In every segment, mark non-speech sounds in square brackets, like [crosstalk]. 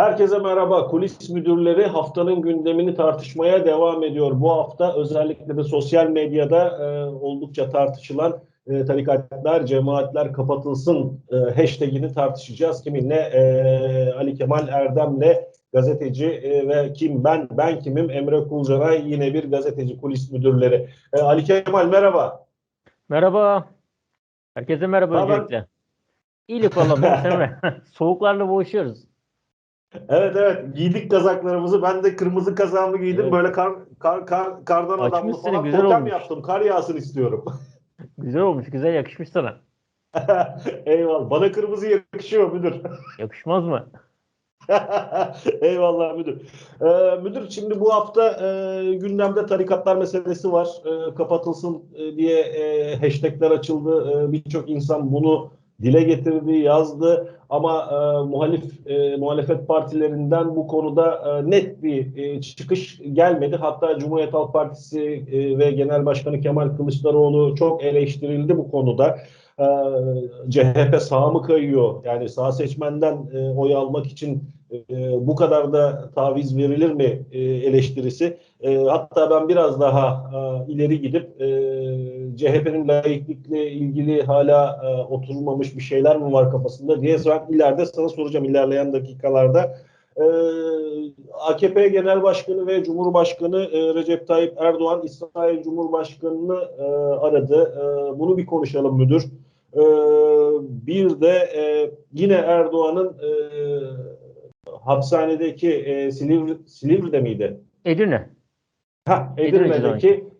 Herkese merhaba. Kulis müdürleri haftanın gündemini tartışmaya devam ediyor. Bu hafta özellikle de sosyal medyada e, oldukça tartışılan e, tarikatlar, cemaatler kapatılsın e, hashtagini tartışacağız. Kiminle? E, Ali Kemal Erdem'le gazeteci e, ve kim ben, ben kimim? Emre Kulcanay yine bir gazeteci kulis müdürleri. E, Ali Kemal merhaba. Merhaba. Herkese merhaba Merhaba. öncelikle. İyilik Emre. [laughs] Soğuklarla boğuşuyoruz. Evet evet giydik kazaklarımızı. Ben de kırmızı kazağımı giydim. Evet. Böyle kar, kar, kar, kardan adamlı falan güzel totem olmuş. yaptım. Kar yağsın istiyorum. [laughs] Güzel olmuş, güzel yakışmış sana. [laughs] Eyvallah. Bana kırmızı yakışıyor müdür. [laughs] Yakışmaz mı? Eyvallah müdür. Ee, müdür şimdi bu hafta e, gündemde tarikatlar meselesi var. E, kapatılsın e, diye e, hashtagler açıldı. E, Birçok insan bunu dile getirdi, yazdı. Ama e, muhalif e, muhalefet partilerinden bu konuda e, net bir e, çıkış gelmedi. Hatta Cumhuriyet Halk Partisi e, ve Genel Başkanı Kemal Kılıçdaroğlu çok eleştirildi bu konuda. E, CHP sağa mı kayıyor? Yani sağ seçmenden e, oy almak için e, bu kadar da taviz verilir mi e, eleştirisi. E, hatta ben biraz daha e, ileri gidip e, CHP'nin laiklikle ilgili hala e, oturmamış bir şeyler mi var kafasında diye ben ileride sana soracağım ilerleyen dakikalarda. E, AKP Genel Başkanı ve Cumhurbaşkanı e, Recep Tayyip Erdoğan İsrail Cumhurbaşkanı'nı e, aradı. E, bunu bir konuşalım müdür. E, bir de e, yine Erdoğan'ın e, hapishanedeki e, Silivri, Silivri'de miydi? Edirne. Ha, Edirne Edirne'deki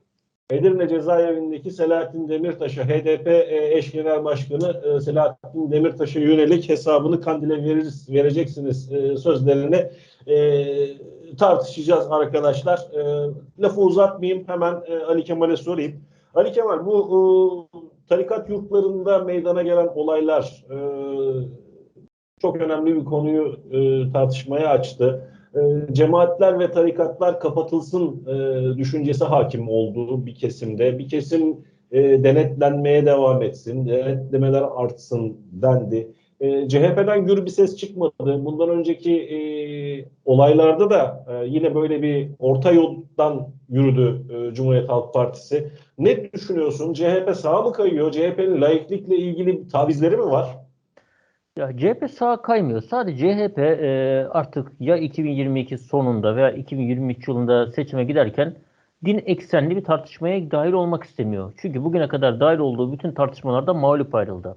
Edirne cezaevindeki Selahattin Demirtaş'a HDP e, eş genel başkanı e, Selahattin Demirtaş'a yönelik hesabını Kandil'e veririz, vereceksiniz e, sözlerini e, tartışacağız arkadaşlar. E, lafı uzatmayayım hemen e, Ali Kemal'e sorayım. Ali Kemal bu e, tarikat yurtlarında meydana gelen olaylar e, çok önemli bir konuyu e, tartışmaya açtı. E, cemaatler ve tarikatlar kapatılsın e, düşüncesi hakim olduğu bir kesimde. Bir kesim e, denetlenmeye devam etsin, denetlemeler artsın dendi. E, CHP'den gür bir ses çıkmadı. Bundan önceki olaylarda da yine böyle bir orta yoldan yürüdü Cumhuriyet Halk Partisi. Ne düşünüyorsun? CHP sağa mı kayıyor? CHP'nin laiklikle ilgili tavizleri mi var? Ya CHP sağa kaymıyor. Sadece CHP e, artık ya 2022 sonunda veya 2023 yılında seçime giderken din eksenli bir tartışmaya dahil olmak istemiyor. Çünkü bugüne kadar dahil olduğu bütün tartışmalarda mağlup ayrıldı.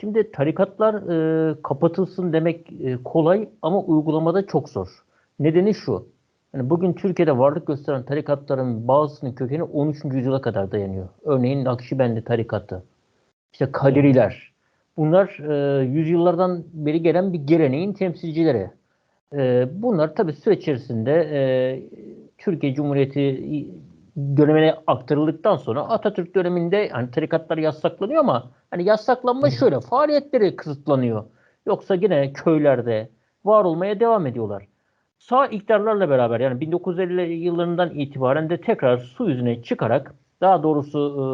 Şimdi tarikatlar e, kapatılsın demek e, kolay ama uygulamada çok zor. Nedeni şu. Yani bugün Türkiye'de varlık gösteren tarikatların bazısının kökeni 13. yüzyıla kadar dayanıyor. Örneğin Nakşibendi tarikatı, işte Kadiriler. Bunlar e, yüzyıllardan beri gelen bir geleneğin temsilcileri. E, bunlar tabii süreç içerisinde e, Türkiye Cumhuriyeti dönemine aktarıldıktan sonra Atatürk döneminde hani tarikatlar yasaklanıyor ama hani yasaklanma şöyle faaliyetleri kısıtlanıyor. Yoksa yine köylerde var olmaya devam ediyorlar. Sağ iktidarlarla beraber yani 1950 yıllarından itibaren de tekrar su yüzüne çıkarak daha doğrusu e,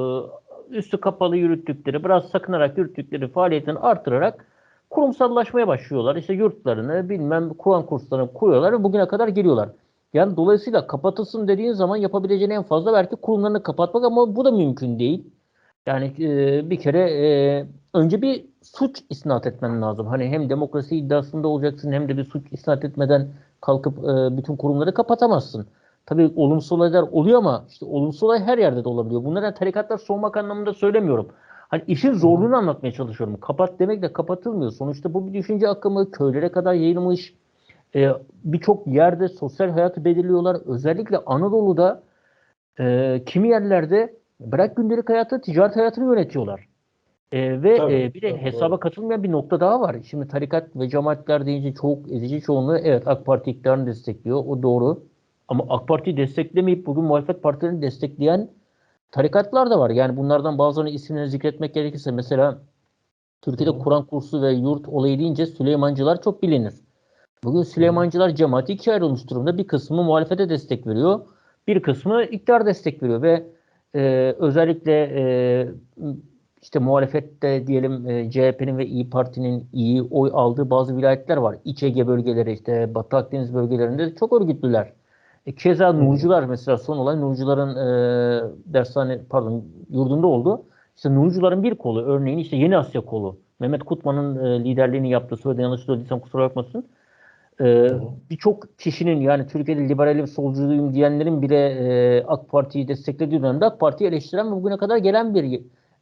üstü kapalı yürüttükleri, biraz sakınarak yürüttükleri faaliyetini artırarak kurumsallaşmaya başlıyorlar. İşte yurtlarını bilmem Kur'an kurslarını kuruyorlar ve bugüne kadar geliyorlar. Yani dolayısıyla kapatılsın dediğin zaman yapabileceğin en fazla belki kurumlarını kapatmak ama bu da mümkün değil. Yani e, bir kere e, önce bir suç isnat etmen lazım. Hani hem demokrasi iddiasında olacaksın hem de bir suç isnat etmeden kalkıp e, bütün kurumları kapatamazsın. Tabii olumsuz olaylar oluyor ama işte olumsuz olay her yerde de olabiliyor. Bunları yani tarikatlar soğumak anlamında söylemiyorum. Hani işin zorluğunu anlatmaya çalışıyorum. Kapat demek de kapatılmıyor. Sonuçta bu bir düşünce akımı köylere kadar yayılmış. Ee, Birçok yerde sosyal hayatı belirliyorlar. Özellikle Anadolu'da e, kimi yerlerde bırak gündelik hayatı ticaret hayatını yönetiyorlar. Ee, ve Tabii, e, bir de tabii, hesaba doğru. katılmayan bir nokta daha var. Şimdi tarikat ve cemaatler deyince çok ezici çoğunluğu evet AK Parti iktidarını destekliyor. O doğru. Ama AK Parti'yi desteklemeyip bugün muhalefet partilerini destekleyen tarikatlar da var. Yani bunlardan bazılarını isimlerini zikretmek gerekirse mesela Türkiye'de. Kur'an kursu ve yurt olayı deyince Süleymancılar çok bilinir. Bugün Süleymancılar cemaati ikiye ayrılmış durumda. Bir kısmı muhalefete destek veriyor. Bir kısmı iktidar destek veriyor ve e, özellikle e, işte muhalefette diyelim e, CHP'nin ve İyi Parti'nin iyi oy aldığı bazı vilayetler var. İç Ege bölgeleri işte Batı Akdeniz bölgelerinde de çok örgütlüler. E, keza Nurcular mesela son olay Nurcuların e, dershane pardon yurdunda oldu. İşte Nurcuların bir kolu örneğin işte Yeni Asya kolu. Mehmet Kutman'ın e, liderliğini yaptığı sırada yanlış söylediysem kusura bakmasın. E, Birçok kişinin yani Türkiye'de liberalim solcuyum diyenlerin bile e, AK Parti'yi desteklediği dönemde AK Parti'yi eleştiren ve bugüne kadar gelen bir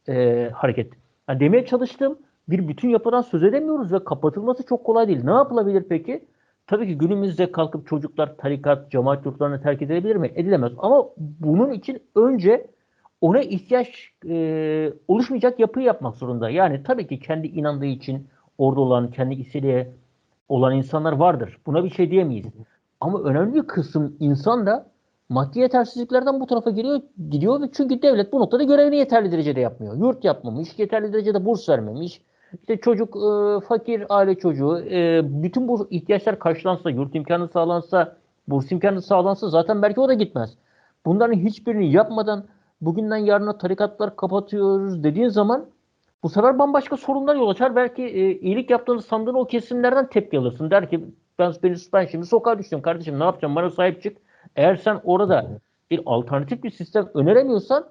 e, hareket. Yani demeye çalıştığım bir bütün yapıdan söz edemiyoruz ve kapatılması çok kolay değil. Ne yapılabilir peki? Tabii ki günümüzde kalkıp çocuklar tarikat, cemaat yurtlarını terk edilebilir mi? Edilemez. Ama bunun için önce ona ihtiyaç e, oluşmayacak yapıyı yapmak zorunda. Yani tabii ki kendi inandığı için orada olan, kendi isteğiyle olan insanlar vardır. Buna bir şey diyemeyiz. Ama önemli bir kısım insan da maddi yetersizliklerden bu tarafa giriyor, gidiyor ve çünkü devlet bu noktada görevini yeterli derecede yapmıyor. Yurt yapmamış, yeterli derecede burs vermemiş. İşte çocuk e, fakir aile çocuğu, e, bütün bu ihtiyaçlar karşılansa, yurt imkanı sağlansa, burs imkanı sağlansa zaten belki o da gitmez. Bunların hiçbirini yapmadan bugünden yarına tarikatlar kapatıyoruz dediğin zaman bu sefer bambaşka sorunlar yol açar. Belki e, iyilik yaptığını sandığın o kesimlerden tepki alırsın. Der ki ben, ben, ben şimdi sokağa düştüm kardeşim ne yapacağım bana sahip çık. Eğer sen orada bir alternatif bir sistem öneremiyorsan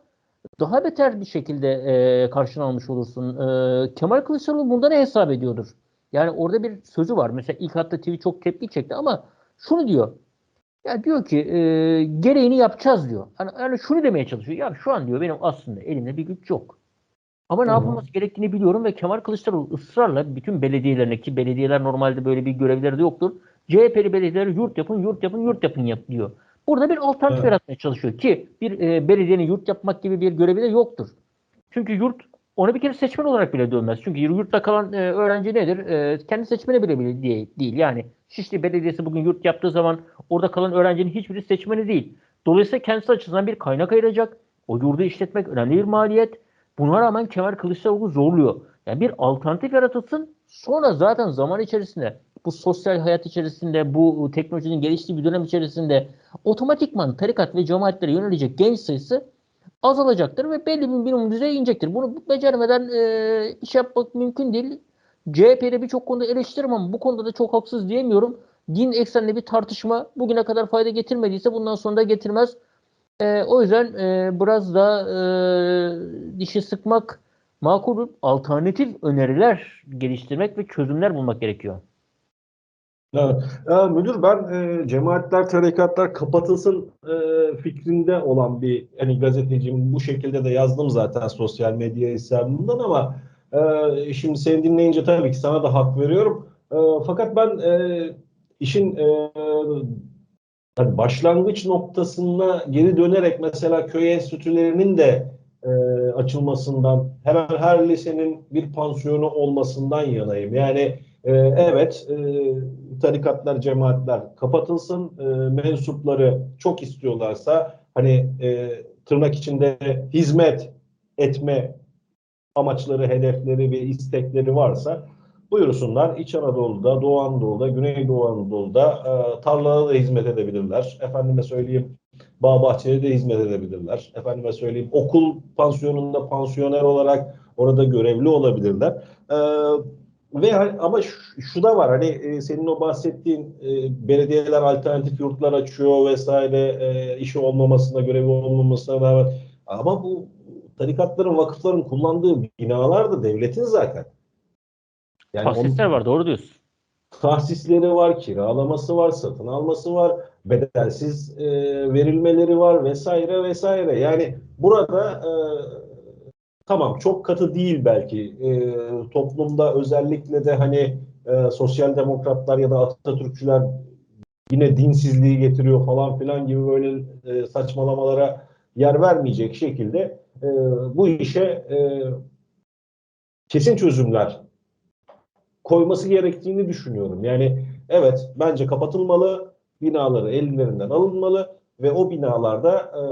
daha beter bir şekilde e, karşına almış olursun. E, Kemal Kılıçdaroğlu bunda ne hesap ediyordur? Yani orada bir sözü var. Mesela ilk hatta TV çok tepki çekti ama şunu diyor. Ya diyor ki e, gereğini yapacağız diyor. Yani, yani şunu demeye çalışıyor. Ya şu an diyor benim aslında elimde bir güç yok. Ama ne yapılması gerektiğini biliyorum ve Kemal Kılıçdaroğlu ısrarla bütün belediyelerine ki belediyeler normalde böyle bir görevleri de yoktur. CHP'li belediyeleri yurt yapın, yurt yapın, yurt yapın yap diyor. Burada bir alternatif Evet. yaratmaya çalışıyor ki bir e, belediyenin yurt yapmak gibi bir görevi de yoktur. Çünkü yurt onu bir kere seçmen olarak bile dönmez. Çünkü yurtta kalan e, öğrenci nedir? E, kendi seçmeni bile bile diye- değil. Yani Şişli Belediyesi bugün yurt yaptığı zaman orada kalan öğrencinin hiçbiri seçmeni değil. Dolayısıyla kendisi açısından bir kaynak ayıracak. O yurdu işletmek önemli bir maliyet. Buna rağmen Kemal Kılıçdaroğlu zorluyor. Yani bir alternatif yaratılsın. Sonra zaten zaman içerisinde bu sosyal hayat içerisinde bu teknolojinin geliştiği bir dönem içerisinde otomatikman tarikat ve cemaatlere yönelecek genç sayısı azalacaktır ve belli bir minimum düzeye inecektir. Bunu beceremeden e, iş yapmak mümkün değil. CHP'de birçok konuda eleştiririm ama bu konuda da çok haksız diyemiyorum. Din eksenli bir tartışma bugüne kadar fayda getirmediyse bundan sonra da getirmez. E, o yüzden e, biraz da e, dişi sıkmak makul alternatif öneriler geliştirmek ve çözümler bulmak gerekiyor. Evet. Ya müdür ben e, cemaatler, tarikatlar kapatılsın e, fikrinde olan bir hani gazeteciyim. Bu şekilde de yazdım zaten sosyal medya hesabımdan ama e, şimdi seni dinleyince tabii ki sana da hak veriyorum. E, fakat ben e, işin e, hani başlangıç noktasına geri dönerek mesela köy enstitülerinin de e, açılmasından hemen her lisenin bir pansiyonu olmasından yanayım. Yani e, evet e, tarikatlar, cemaatler kapatılsın. E, mensupları çok istiyorlarsa hani e, tırnak içinde hizmet etme amaçları, hedefleri ve istekleri varsa buyursunlar. İç Anadolu'da, Doğu Anadolu'da, Güneydoğu Anadolu'da e, tarlada da hizmet edebilirler. Efendime söyleyeyim bağ bahçede de hizmet edebilirler. Efendime söyleyeyim okul pansiyonunda pansiyoner olarak orada görevli olabilirler. E, ve ama şu, şu da var hani e, senin o bahsettiğin e, belediyeler alternatif yurtlar açıyor vesaire e, işi olmamasına görevi olmamasına rağmen ama bu tarikatların vakıfların kullandığı binalar da devletin zaten. Yani onun- Tahsisler var doğru diyorsun. tahsisleri var, kiralaması var, satın alması var, bedelsiz e, verilmeleri var vesaire vesaire. Yani burada e, tamam çok katı değil belki E, toplumda özellikle de hani e, sosyal demokratlar ya da Atatürkçüler yine dinsizliği getiriyor falan filan gibi böyle e, saçmalamalara yer vermeyecek şekilde e, bu işe e, kesin çözümler koyması gerektiğini düşünüyorum. Yani evet bence kapatılmalı, binaları ellerinden alınmalı ve o binalarda e,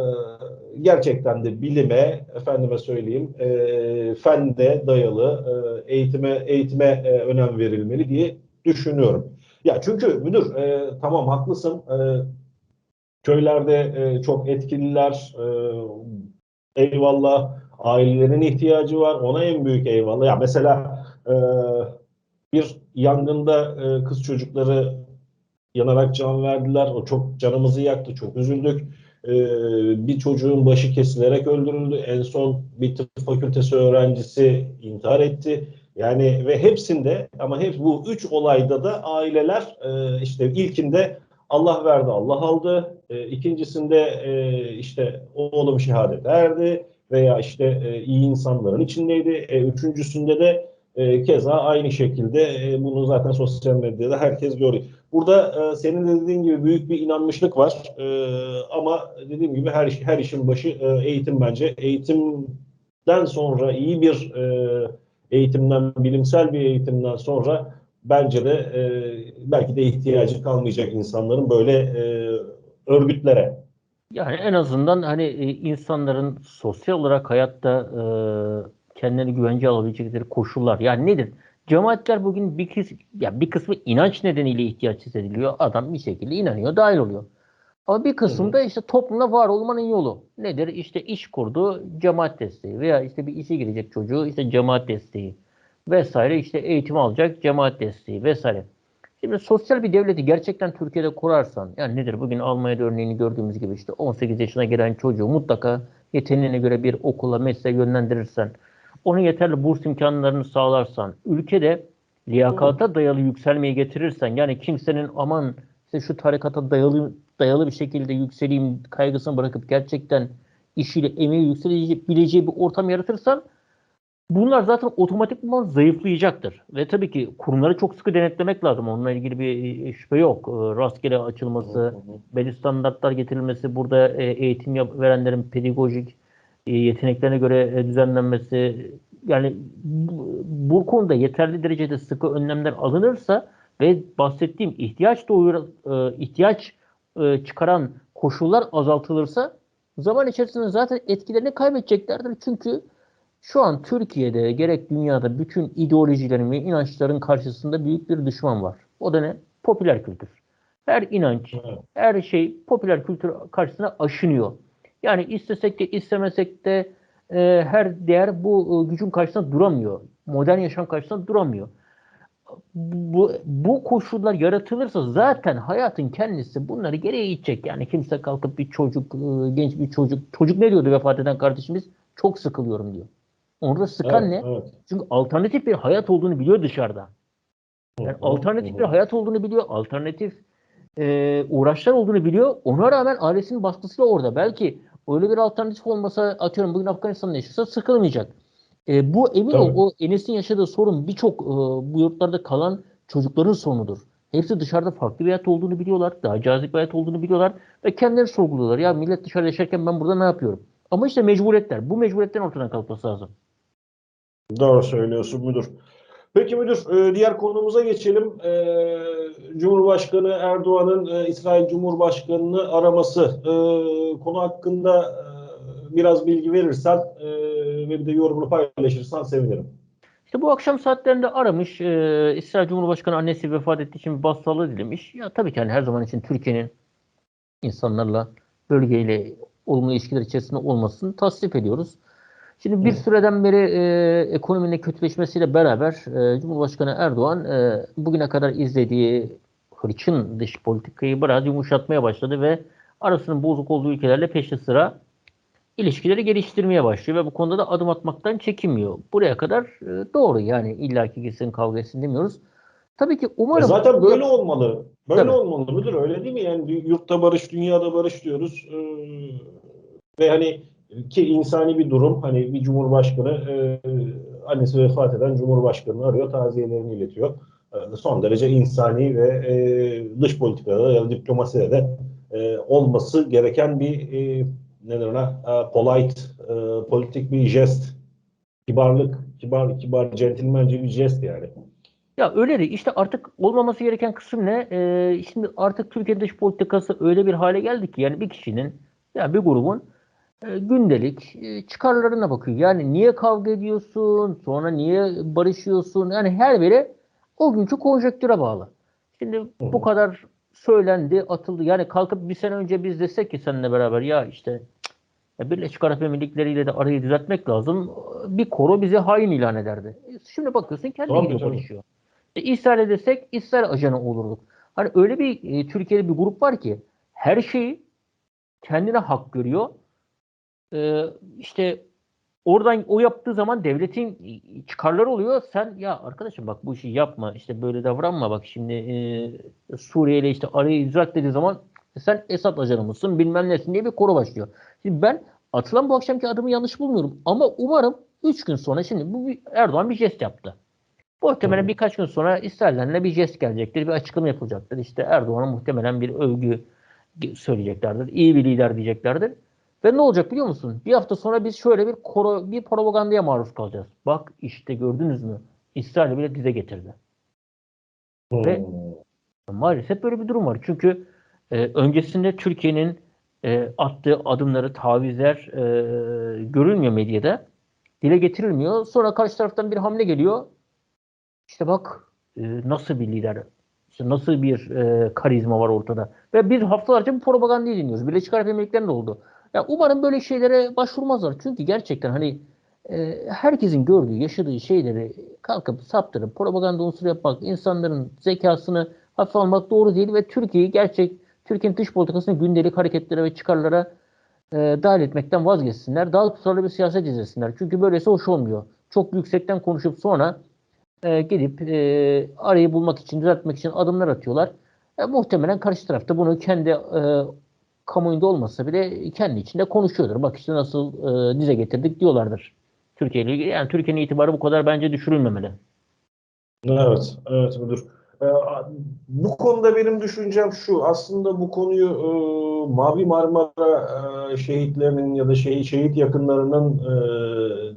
gerçekten de bilime, efendime söyleyeyim, e, fende dayalı e, eğitime eğitime e, önem verilmeli diye düşünüyorum. Ya çünkü müdür e, tamam haklısın. E, köylerde e, çok etkililer. E, eyvallah. Ailelerin ihtiyacı var. Ona en büyük eyvallah. Ya mesela e, bir yangında e, kız çocukları yanarak can verdiler. O çok canımızı yaktı. Çok üzüldük. E, bir çocuğun başı kesilerek öldürüldü. En son bir tıp fakültesi öğrencisi intihar etti. Yani ve hepsinde ama hep bu üç olayda da aileler e, işte ilkinde Allah verdi, Allah aldı. E, ikincisinde e, işte oğlum şehadet erdi veya işte e, iyi insanların içindeydi. E, üçüncüsünde de e, keza aynı şekilde e, bunu zaten sosyal medyada herkes görüyor. Burada e, senin de dediğin gibi büyük bir inanmışlık var. E, ama dediğim gibi her her işin başı e, eğitim bence. Eğitimden sonra iyi bir e, eğitimden, bilimsel bir eğitimden sonra bence de e, belki de ihtiyacı kalmayacak insanların böyle e, örgütlere. Yani en azından hani e, insanların sosyal olarak hayatta e, kendilerini güvence alabilecekleri koşullar. Yani nedir? Cemaatler bugün bir kısmı, ya bir kısmı inanç nedeniyle ihtiyaç hissediliyor. Adam bir şekilde inanıyor, dahil oluyor. Ama bir kısmı da işte toplumda var olmanın yolu. Nedir? İşte iş kurdu, cemaat desteği veya işte bir işe girecek çocuğu işte cemaat desteği vesaire işte eğitim alacak cemaat desteği vesaire. Şimdi sosyal bir devleti gerçekten Türkiye'de kurarsan yani nedir? Bugün Almanya'da örneğini gördüğümüz gibi işte 18 yaşına gelen çocuğu mutlaka yeteneğine göre bir okula, mesleğe yönlendirirsen, onun yeterli burs imkanlarını sağlarsan, ülkede liyakata dayalı yükselmeyi getirirsen yani kimsenin aman işte şu tarikata dayalı dayalı bir şekilde yükseleyim kaygısını bırakıp gerçekten işiyle emeği yükselebileceği bir ortam yaratırsan bunlar zaten otomatikman zayıflayacaktır. Ve tabii ki kurumları çok sıkı denetlemek lazım. Onunla ilgili bir e, şüphe yok. E, Rastgele açılması, belli standartlar getirilmesi, burada e, eğitim verenlerin pedagojik yeteneklerine göre e, düzenlenmesi yani bu, bu konuda yeterli derecede sıkı önlemler alınırsa ve bahsettiğim ihtiyaç doğuyor e, ihtiyaç e, çıkaran koşullar azaltılırsa zaman içerisinde zaten etkilerini kaybedeceklerdir. Çünkü şu an Türkiye'de gerek dünyada bütün ideolojilerin ve inançların karşısında büyük bir düşman var. O da ne? Popüler kültür. Her inanç, her şey popüler kültür karşısına aşınıyor. Yani istesek de istemesek de e, her değer bu e, gücün karşısında duramıyor. Modern yaşam karşısında duramıyor. Bu, bu koşullar yaratılırsa zaten hayatın kendisi bunları geriye itecek. Yani kimse kalkıp bir çocuk, e, genç bir çocuk, çocuk ne diyordu vefat eden kardeşimiz? Çok sıkılıyorum diyor. Orada sıkan Evet, ne? evet. Çünkü alternatif bir hayat olduğunu biliyor dışarıda. Yani alternatif bir hayat olduğunu biliyor. Alternatif e, uğraşlar olduğunu biliyor. Ona rağmen ailesinin baskısıyla orada. Belki öyle bir alternatif olmasa atıyorum bugün Afganistan'da yaşasa sıkılmayacak. E, bu emin ol Tabii. o Enes'in yaşadığı sorun birçok e, bu yurtlarda kalan çocukların sorunudur. Hepsi dışarıda farklı bir hayat olduğunu biliyorlar. Daha cazip bir hayat olduğunu biliyorlar. Ve kendileri sorguluyorlar. Ya millet dışarıda yaşarken ben burada ne yapıyorum? Ama işte mecburiyetler. Bu mecburiyetten ortadan kalkması lazım. Doğru söylüyorsun müdür. Peki müdür, e, diğer konumuza geçelim. E, Cumhurbaşkanı Erdoğan'ın e, İsrail Cumhurbaşkanı'nı araması konu hakkında biraz bilgi verirsen ve bir de yorumunu paylaşırsan sevinirim. İşte bu akşam saatlerinde aramış. İsrail Cumhurbaşkanı annesi vefat ettiği için başsağlığı dilemiş. Ya tabii ki hani her zaman için Türkiye'nin insanlarla bölgeyle olumlu ilişkiler içerisinde olmasını tasvip ediyoruz. Şimdi bir Evet. süreden beri e, ekonominin kötüleşmesiyle beraber e, Cumhurbaşkanı Erdoğan e, bugüne kadar izlediği hırçın dış politikayı biraz yumuşatmaya başladı ve arasının bozuk olduğu ülkelerle peşi sıra ilişkileri geliştirmeye başlıyor ve bu konuda da adım atmaktan çekinmiyor. Buraya kadar e, doğru yani illaki gitsin kavga etsin demiyoruz. Tabii ki E, umarım zaten böyle olmalı. Böyle Tabii. olmalı müdür öyle değil mi? Yani yurtta barış, dünyada barış diyoruz. E, ve hani ki insani bir durum. Hani bir cumhurbaşkanı e, annesi vefat eden cumhurbaşkanını arıyor, taziyelerini iletiyor. E, son derece insani ve e, dış politikada ya da diplomaside de e, olması gereken bir e, ne ona? E, polite, e, politik bir jest. Kibarlık, kibar, kibar, centilmence bir jest yani. Ya öyle de işte artık olmaması gereken kısım ne? Ee, şimdi artık Türkiye dış politikası öyle bir hale geldi ki yani bir kişinin ya bir grubun gündelik e, çıkarlarına bakıyor. Yani niye kavga ediyorsun? Sonra niye barışıyorsun? Yani her biri o günkü konjektüre bağlı. Şimdi bu kadar söylendi, atıldı. Yani kalkıp bir sene önce biz desek ki seninle beraber ya işte E, Birleşik Arap Emirlikleri ile de arayı düzeltmek lazım. Bir koro bizi hain ilan ederdi. E, Şimdi bakıyorsun kendi gibi tabii. konuşuyor. E, İsrail'e desek İsrail ajanı olurduk. Hani öyle bir e, Türkiye'de bir grup var ki her şeyi kendine hak görüyor. E, işte oradan o yaptığı zaman devletin çıkarları oluyor. Sen ya arkadaşım bak bu işi yapma işte böyle davranma bak şimdi e, Suriye ile işte arayı düzelt dediği zaman sen Esad ajanı mısın bilmem nesin diye bir koro başlıyor. Şimdi ben atılan bu akşamki adımı yanlış bulmuyorum ama umarım 3 gün sonra şimdi bu bir- Erdoğan bir jest yaptı. Muhtemelen Hı. birkaç gün sonra İsrail'den de bir jest gelecektir, bir açıklama yapılacaktır. İşte Erdoğan'a muhtemelen bir övgü söyleyeceklerdir, iyi bir lider diyeceklerdir. Ve ne olacak biliyor musun? Bir hafta sonra biz şöyle bir koro, bir propagandaya maruz kalacağız. Bak işte gördünüz mü? İsrail bile dize getirdi. Ve- Hmm. Maalesef böyle bir durum var. Çünkü e, öncesinde Türkiye'nin e, attığı adımları, tavizler e, görülmüyor medyada. Dile getirilmiyor. Sonra karşı taraftan bir hamle geliyor. İşte bak e, nasıl bir lider, işte nasıl bir e, karizma var ortada. Ve bir haftalarca bu propagandayı dinliyoruz. Birleşik Arap Emirlikleri'nde oldu. Ya umarım böyle şeylere başvurmazlar. Çünkü gerçekten hani e, herkesin gördüğü, yaşadığı şeyleri kalkıp saptırıp propaganda unsuru yapmak, insanların zekasını hafife almak doğru değil ve Türkiye'yi gerçek Türkiye'nin dış politikasını gündelik hareketlere ve çıkarlara e, dahil etmekten vazgeçsinler. Daha tutarlı bir siyaset izlesinler. Çünkü böylesi hoş olmuyor. Çok yüksekten konuşup sonra e, gidip e, arayı bulmak için, düzeltmek için adımlar atıyorlar. E, muhtemelen karşı tarafta bunu kendi e, kamuoyunda olmasa bile kendi içinde konuşuyordur. Bak işte nasıl e, dize getirdik diyorlardır. Türkiye ile ilgili. Yani Türkiye'nin itibarı bu kadar bence düşürülmemeli. Evet, evet müdür. Ee, bu konuda benim düşüncem şu. Aslında bu konuyu e, Mavi Marmara e, şehitlerinin ya da şehit, şehit yakınlarının e,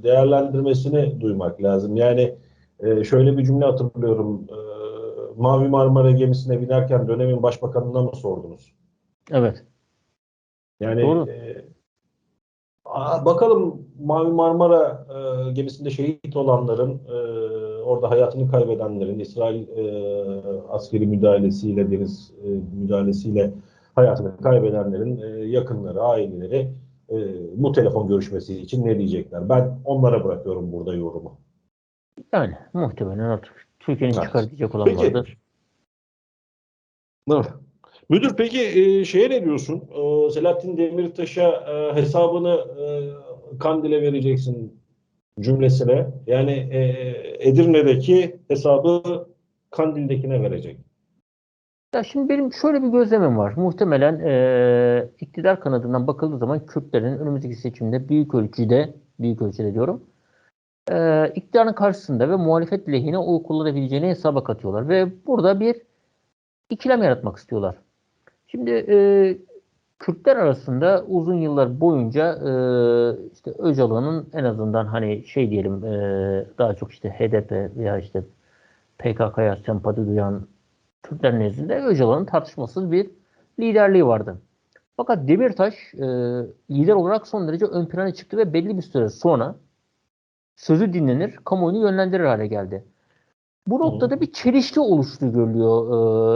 değerlendirmesini duymak lazım. Yani e, şöyle bir cümle hatırlıyorum. E, Mavi Marmara gemisine binerken dönemin başbakanına mı sordunuz? Evet. Yani Doğru. e, bakalım Mavi Marmara e, gemisinde şehit olanların, e, orada hayatını kaybedenlerin, İsrail e, askeri müdahalesiyle, deniz e, müdahalesiyle hayatını kaybedenlerin e, yakınları, aileleri e, bu telefon görüşmesi için ne diyecekler? Ben onlara bırakıyorum burada yorumu. Yani muhtemelen artık Türkiye'nin Evet. çıkar diyecek olan Peki. vardır. Evet. Müdür peki e, şeye ne diyorsun? E, Selahattin Demirtaş'a e, hesabını e, Kandil'e vereceksin cümlesine. Yani e, Edirne'deki hesabı Kandil'dekine verecek. Ya şimdi benim şöyle bir gözlemim var. Muhtemelen eee iktidar kanadından bakıldığı zaman Kürtlerin önümüzdeki seçimde büyük ölçüde, büyük ölçüde diyorum, eee iktidarın karşısında ve muhalefet lehine oy kullanabileceğini hesaba katıyorlar. Ve burada bir ikilem yaratmak istiyorlar. Şimdi eee, Kürtler arasında uzun yıllar boyunca eee, işte Öcalan'ın en azından hani şey diyelim eee, daha çok işte HDP veya işte PKK'ya sempati duyan Kürtler nezdinde Öcalan'ın tartışmasız bir liderliği vardı. Fakat Demirtaş e, lider olarak son derece ön plana çıktı ve belli bir süre sonra sözü dinlenir, kamuoyunu yönlendirir hale geldi. Bu noktada bir çelişki oluştuğu görülüyor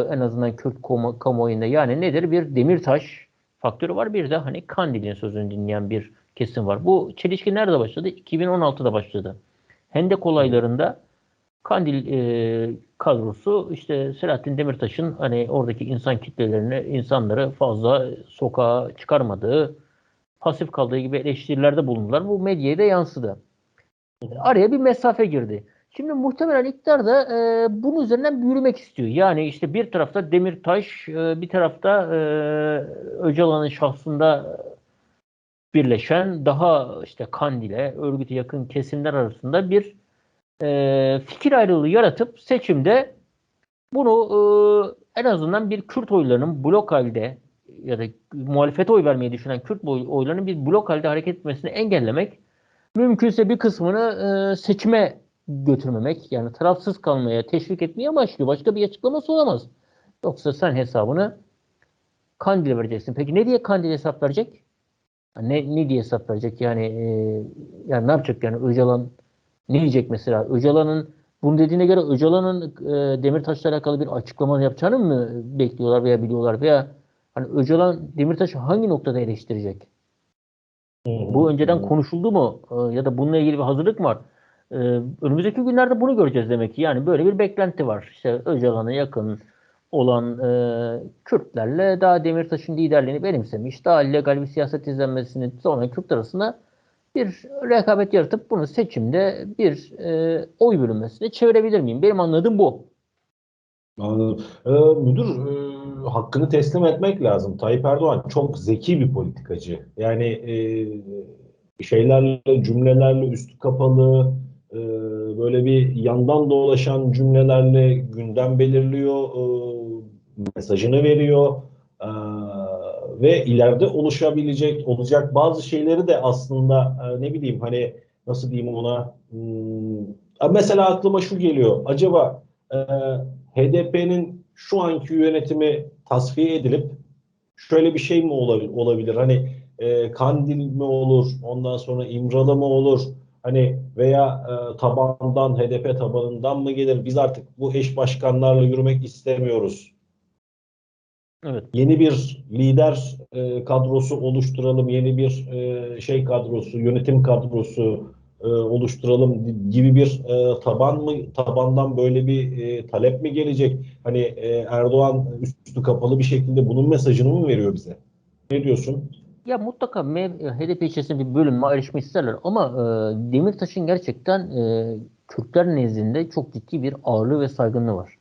e, en azından Kürt kamu- kamuoyunda. Yani nedir? Bir Demirtaş faktörü var, bir de hani Kandil'in sözünü dinleyen bir kesim var. Bu çelişki nerede başladı? 2016'da başladı. Hendek olaylarında Kandil e, kadrosu işte Selahattin Demirtaş'ın hani oradaki insan kitlelerini, insanları fazla sokağa çıkarmadığı, pasif kaldığı gibi eleştirilerde bulundular. Bu medyaya da yansıdı. Araya bir mesafe girdi. Şimdi muhtemelen iktidar da e, bunun üzerinden yürümek istiyor. Yani işte bir tarafta Demirtaş, e, bir tarafta e, Öcalan'ın şahsında birleşen daha işte Kandil'e, örgüte yakın kesimler arasında bir e, fikir ayrılığı yaratıp seçimde bunu e, en azından bir Kürt oylarının blok halde ya da muhalefete oy vermeyi düşünen Kürt oylarının bir blok halde hareket etmesini engellemek, mümkünse bir kısmını e, seçime götürmemek, yani tarafsız kalmaya teşvik etmeye amaçlıyor. Başka bir açıklaması olamaz. Yoksa sen hesabını Kandil'e vereceksin. Peki ne diye Kandil hesap verecek? Ne, ne diye hesap verecek? Yani e, yani ne yapacak yani Öcalan ne diyecek mesela? Öcalan'ın bunu dediğine göre Öcalan'ın e, Demirtaş'la alakalı bir açıklama yapacağını mı bekliyorlar veya biliyorlar veya hani Öcalan Demirtaş'ı hangi noktada eleştirecek? Bu önceden konuşuldu mu Ee, ya da bununla ilgili bir hazırlık mı var? Ee, önümüzdeki günlerde bunu göreceğiz demek ki. Yani böyle bir beklenti var. İşte Öcalan'a yakın olan e, Kürtlerle daha Demirtaş'ın liderliğini benimsemiş, daha legal bir siyaset izlenmesini sonra Kürt arasında bir rekabet yaratıp bunu seçimde bir e, oy bölünmesine çevirebilir miyim? Benim anladığım bu. Anladım. Ee, müdür e, hakkını teslim etmek lazım. Tayyip Erdoğan çok zeki bir politikacı. Yani e, şeylerle, cümlelerle üstü kapalı, e, böyle bir yandan dolaşan cümlelerle gündem belirliyor, e, mesajını veriyor e, ve ileride oluşabilecek, olacak bazı şeyleri de aslında e, ne bileyim hani nasıl diyeyim ona hmm, mesela aklıma şu geliyor. Acaba HDP'nin şu anki yönetimi tasfiye edilip şöyle bir şey mi olabilir? olabilir? Hani Kandil mi olur? Ondan sonra İmralı mı olur? Hani veya e, tabandan HDP tabanından mı gelir? Biz artık bu eş başkanlarla yürümek istemiyoruz. Evet. Yeni bir lider e, kadrosu oluşturalım, yeni bir e, şey kadrosu, yönetim kadrosu e, oluşturalım gibi bir e, taban mı tabandan böyle bir e, talep mi gelecek? Hani e, Erdoğan üstü kapalı bir şekilde bunun mesajını mı veriyor bize? Ne diyorsun? Ya mutlaka MHP, HDP içerisinde bir bölünme ayrışma isterler ama e, Demirtaş'ın gerçekten e, Kürtler nezdinde çok ciddi bir ağırlığı ve saygınlığı var.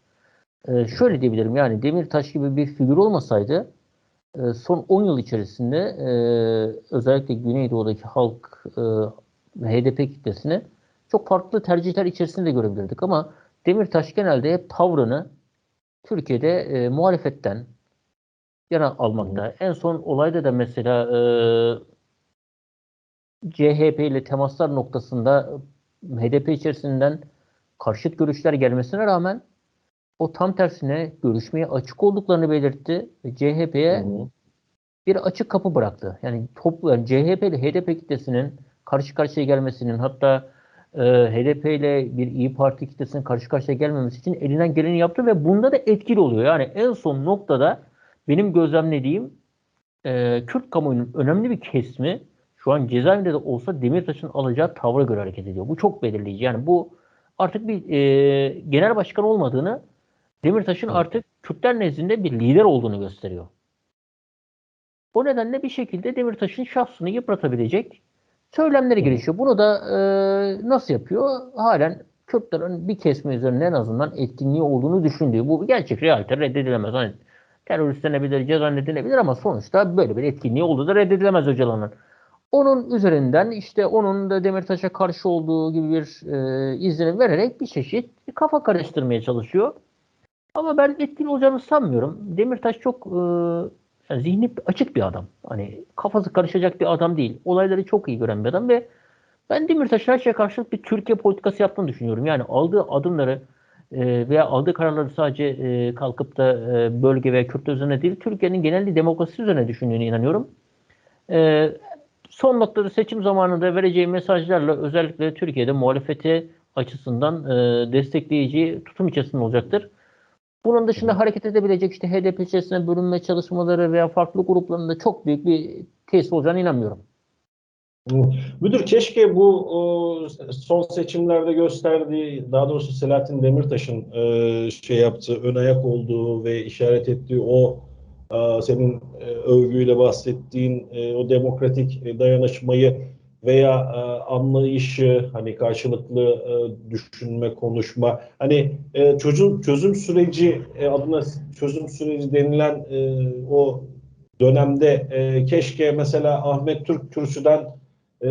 E, şöyle diyebilirim yani Demirtaş gibi bir figür olmasaydı e, son 10 yıl içerisinde e, özellikle Güneydoğu'daki halk e, HDP kitlesini çok farklı tercihler içerisinde de görebilirdik ama Demirtaş genelde hep tavrını Türkiye'de e, muhalefetten yana almakta. En son olayda da mesela e, CHP ile temaslar noktasında HDP içerisinden karşıt görüşler gelmesine rağmen o tam tersine görüşmeye açık olduklarını belirtti ve CHP'ye bir açık kapı bıraktı. Yani toplu yani CHP ile HDP kitlesinin karşı karşıya gelmesinin hatta e, HDP ile bir İyi Parti kitlesinin karşı karşıya gelmemesi için elinden geleni yaptı ve bunda da etkili oluyor. Yani en son noktada benim gözlemlediğim e, Kürt kamuoyunun önemli bir kesimi şu an cezaevinde de olsa Demirtaş'ın alacağı tavra göre hareket ediyor. Bu çok belirleyici. Yani bu artık bir e, genel başkan olmadığını Demirtaş'ın artık Kürtler nezdinde bir lider olduğunu gösteriyor. O nedenle bir şekilde Demirtaş'ın şahsını yıpratabilecek söylemleri gelişiyor. Bunu da e, nasıl yapıyor? Halen Kürtlerin bir kesme üzerinde en azından etkinliği olduğunu düşündüğü. Bu gerçek realite reddedilemez. Hani terörist denebilir, ceza edilebilir ama sonuçta böyle bir etkinliği olduğu da reddedilemez Öcalan'ın. Onun üzerinden işte onun da Demirtaş'a karşı olduğu gibi bir e, izlenim vererek bir çeşit kafa karıştırmaya çalışıyor. Ama ben etkili olacağını sanmıyorum. Demirtaş çok e, yani zihni açık bir adam. Hani kafası karışacak bir adam değil. Olayları çok iyi gören bir adam ve ben Demirtaş'ın her şeye karşılık bir Türkiye politikası yaptığını düşünüyorum. Yani aldığı adımları e, veya aldığı kararları sadece e, kalkıp da e, bölge veya Kürt üzerine değil, Türkiye'nin genel demokrasi üzerine düşündüğüne inanıyorum. E, son noktada seçim zamanında vereceği mesajlarla özellikle Türkiye'de muhalefeti açısından e, destekleyici tutum içerisinde olacaktır. Bunun dışında hareket edebilecek işte HDP içerisinde bölünme çalışmaları veya farklı grupların da çok büyük bir tesis olacağına inanmıyorum. Müdür keşke bu son seçimlerde gösterdiği, daha doğrusu Selahattin Demirtaş'ın e, şey yaptığı, ön ayak olduğu ve işaret ettiği o e, senin e, övgüyle bahsettiğin o demokratik dayanışmayı veya anlayışı, hani karşılıklı düşünme, konuşma, hani çözüm çözüm süreci adına çözüm süreci denilen o dönemde keşke mesela Ahmet Türk kürsüden e,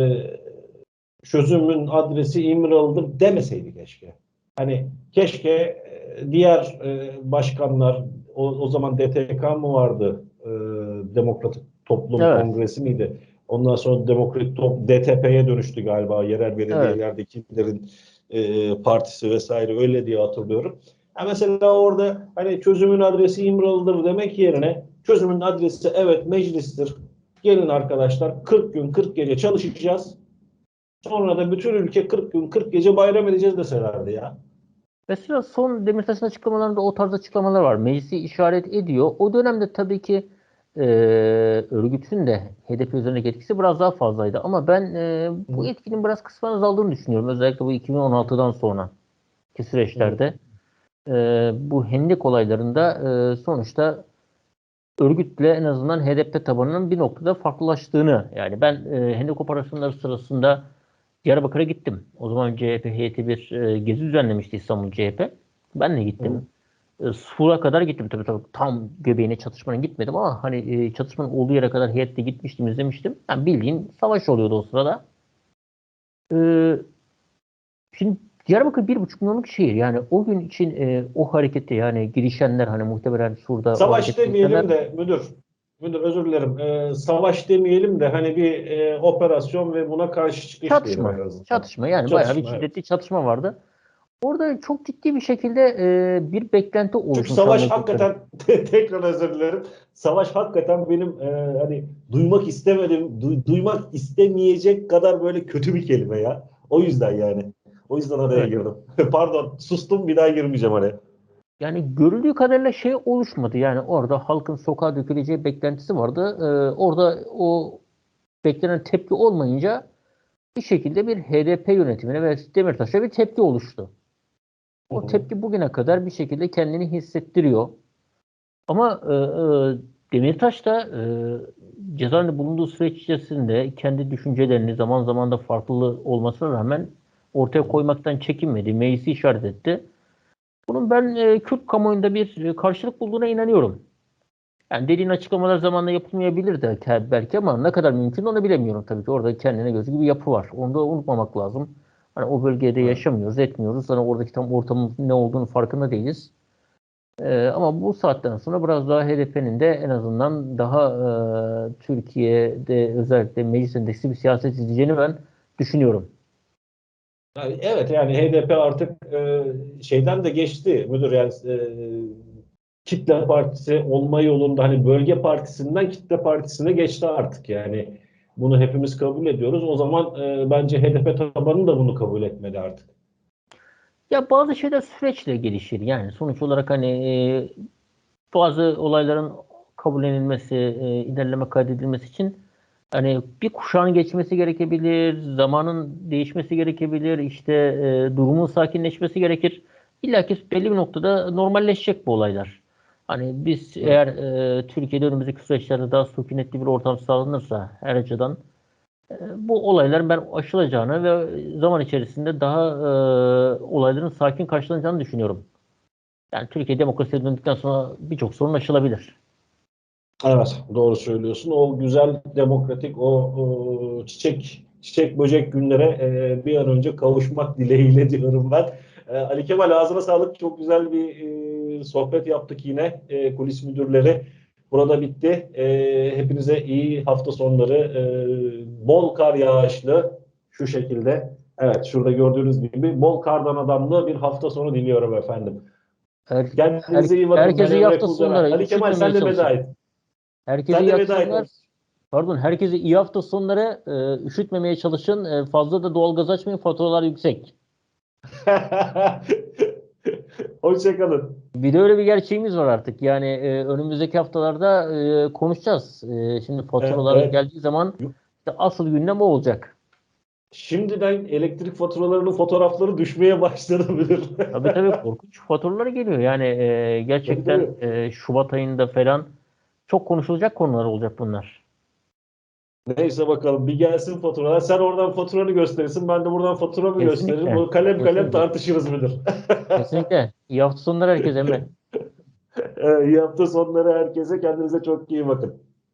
çözümün adresi İmralı'dır demeseydi keşke. Hani keşke e, diğer e, başkanlar o, o zaman DTK mı vardı? E, Demokratik Toplum Evet. Kongresi miydi? Ondan sonra Demokratik Top DTP'ye dönüştü galiba yerel belediyelerdekilerin e, partisi vesaire öyle diye hatırlıyorum. Ha mesela orada hani çözümün adresi İmralı'dır demek yerine çözümün adresi evet meclistir. Gelin arkadaşlar 40 gün 40 gece çalışacağız. Sonra da bütün ülke 40 gün 40 gece bayram edeceğiz deselerdi ya. Mesela son Demirtaş'ın açıklamalarında o tarz açıklamalar var. Meclisi işaret ediyor. O dönemde tabii ki e, örgütün de HDP üzerindeki etkisi biraz daha fazlaydı. Ama ben e, bu etkinin biraz kısmen azaldığını düşünüyorum. Özellikle bu 2016'dan sonra ki süreçlerde. E, bu Hendek olaylarında e, sonuçta örgütle en azından HDP tabanının bir noktada farklılaştığını yani ben e, Hendek operasyonları sırasında Diyarbakır'a gittim. O zaman CHP heyeti bir e, gezi düzenlemişti İstanbul CHP. Ben de gittim. E, Sur'a kadar gittim tabii tabii tam göbeğine çatışmanın gitmedim ama hani e, çatışmanın olduğu yere kadar heyetle gitmiştim izlemiştim. Yani bildiğin savaş oluyordu o sırada. E, şimdi Diyarbakır bir buçuk milyonluk şehir. Yani o gün için e, o harekette yani girişenler hani muhtemelen Sur'da Savaş demeyelim girişenler- de müdür. Müdür özür dilerim. Ee, savaş demeyelim de hani bir e, operasyon ve buna karşı çıkış Çatışma. Çatışma yani Çatışma, bayağı bir evet. şiddetli çatışma vardı. Orada çok ciddi bir şekilde e, bir beklenti oluşmuş. Çünkü savaş hakikaten [laughs] tekrar özür dilerim. Savaş hakikaten benim e, hani duymak istemedim, du- duymak istemeyecek kadar böyle kötü bir kelime ya. O yüzden yani. O yüzden araya Evet. girdim. [laughs] Pardon, sustum bir daha girmeyeceğim araya. Yani görüldüğü kadarıyla şey oluşmadı. Yani orada halkın sokağa döküleceği beklentisi vardı. Ee, orada o beklenen tepki olmayınca bir şekilde bir HDP yönetimine ve Demirtaş'a bir tepki oluştu. O hı. tepki bugüne kadar bir şekilde kendini hissettiriyor. Ama e, e, Demirtaş da e, cezaevinde bulunduğu süreç içerisinde kendi düşüncelerini zaman zaman da farklı olmasına rağmen ortaya koymaktan çekinmedi. Meclisi işaret etti. Bunun ben e, Kürt kamuoyunda bir e, karşılık bulduğuna inanıyorum. Yani dediğin açıklamalar zamanla yapılmayabilir de belki ama ne kadar mümkün onu bilemiyorum tabii ki. Orada kendine gözü gibi yapı var. Onu da unutmamak lazım. Hani o bölgede Evet. yaşamıyoruz, etmiyoruz. Hani oradaki tam ortamın ne olduğunu farkında değiliz. Ee, ama bu saatten sonra biraz daha HDP'nin de en azından daha e, Türkiye'de özellikle meclis endeksli bir siyaset izleyeceğini ben düşünüyorum. Yani evet yani HDP artık e, şeyden de geçti müdür yani e, kitle partisi olma yolunda hani bölge partisinden kitle partisine geçti artık yani bunu hepimiz kabul ediyoruz. O zaman e, bence HDP tabanı da bunu kabul etmedi artık. Ya bazı şeyler süreçle gelişir. Yani sonuç olarak hani e, bazı olayların kabullenilmesi, e, ilerleme kaydedilmesi için hani bir kuşağın geçmesi gerekebilir, zamanın değişmesi gerekebilir, işte e, durumun sakinleşmesi gerekir. İlla ki belli bir noktada normalleşecek bu olaylar. Hani biz eğer e, Türkiye'de önümüzdeki süreçlerde daha sükunetli bir ortam sağlanırsa her açıdan e, bu olayların ben aşılacağını ve zaman içerisinde daha e, olayların sakin karşılanacağını düşünüyorum. Yani Türkiye demokrasiye döndükten sonra birçok sorun aşılabilir. Evet, doğru söylüyorsun. O güzel demokratik o, o çiçek çiçek böcek günlere e, bir an önce kavuşmak [laughs] dileğiyle diyorum ben. E, Ali Kemal ağzına sağlık. Çok güzel bir e, sohbet yaptık yine e, kulis müdürleri. Burada bitti. E, hepinize iyi hafta sonları. E, bol kar yağışlı şu şekilde. Evet, şurada gördüğünüz gibi bol kardan adamlı bir hafta sonu diliyorum efendim. Her, Kendinize iyi bakın. herkese iyi hafta sonları. Ali Kemal sen de veda et. Herkese iyi sonları. Pardon, herkese iyi hafta sonları. E, üşütmemeye çalışın. E, fazla da doğalgaz açmayın. Faturalar yüksek. [laughs] Hoşçakalın. Bir de öyle bir gerçeğimiz var artık. Yani e, önümüzdeki haftalarda e, konuşacağız. E, şimdi faturalar Evet. geldiği zaman işte asıl gündem o olacak. Şimdiden elektrik faturalarının fotoğrafları düşmeye başladı müdür. Tabii tabii korkunç [laughs] faturalar geliyor. Yani e, gerçekten e, Şubat ayında falan çok konuşulacak konular olacak bunlar. Neyse bakalım bir gelsin faturalar. Sen oradan faturanı gösterirsin. Ben de buradan faturamı Kesinlikle. gösteririm. Bu kalem kalem Kesinlikle. tartışırız müdür. Kesinlikle. İyi hafta sonları herkese Emre. [laughs] Ee, İyi hafta sonları herkese. Kendinize çok iyi bakın.